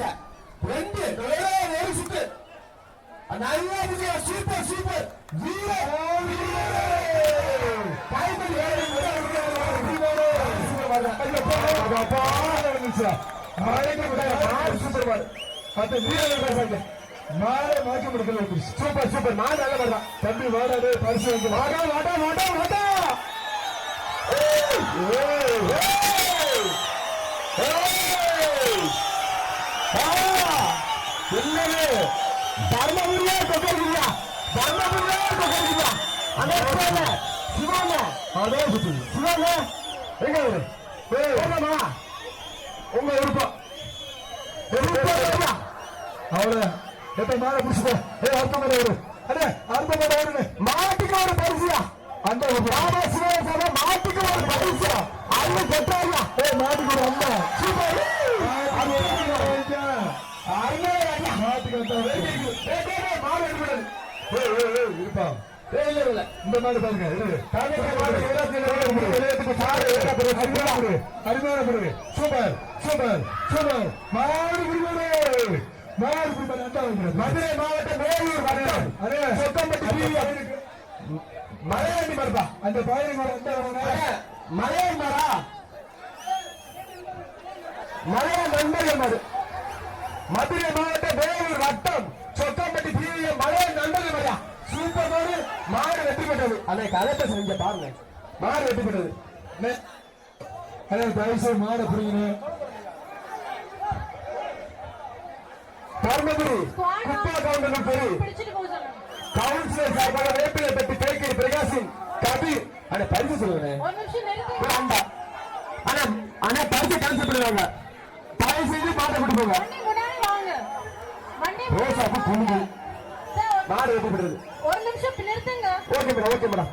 வச்சுக்க ரெண்டு ஒரே ஒரு சுத்து. நல்லா புரியா சூப்பர் சூப்பர் வீர ஏழு சூப்பர் சூப்பர் நான் நல்ல வரலாம் தம்பி வாடாது பரிசு வாடா வாடா வாடா வாடா. என்னது? தர்மபுரியா கொக்கரியா தர்மபுரியா கொக்கரியா அதே சிவாங்க சிவாங்க அதே சுத்து சிவாங்க எங்க அவரு போகலாமா உங்க விருப்பம். அவரு எப்ப மேல புடிச்சுக்கோ ஏ அர்த்தம் வருது அடே அர்த்தம் வருது மாட்டுக்கு ஒரு பரிசுயா அந்த ராமா சிவா மாட்டுக்கு ஒரு பரிசு அது பெற்றாரியா ஏ மாட்டுக்கு ஒரு அம்மா சூப்பர் அது இந்த பாருங்க அருமையான சூப்பர் சூப்பர் சூப்பர் மாடு மாடு மதுரை மாவட்டம் மேலூர் வட்டம் அதே மலையாண்டி அந்த பாயரி மரம் மலையாண்டி மரா மலையா நண்பர்கள் மதுரை மாவட்டம் வேலூர் வட்டம் சொக்கம்பட்டி பிரிவு மலையா நண்பர்கள் மலையா சூப்பர் மாடு வெற்றி பெற்றது. அதை கலத்தை செஞ்ச பாருங்க. மாடு வெற்றி பெற்றது. தயவுசெய்து மாடை பிடிக்கணும் தர்மபுரி குப்பா கவுண்டர் சொல்லுங்க கவுன்சிலர் சார்பாக வேப்பிலை பெட்டி பிரகாசின் கபீர். அண்ணா பரிசு சொல்லுங்க அண்ணா அண்ணா பரிசு கேன்சல் பண்ணிடுவாங்க தயவு செய்து மாட்டை கொண்டு போங்க. மாடு நிமிஷம் நிறுத்துங்க ஓகே மேடம்.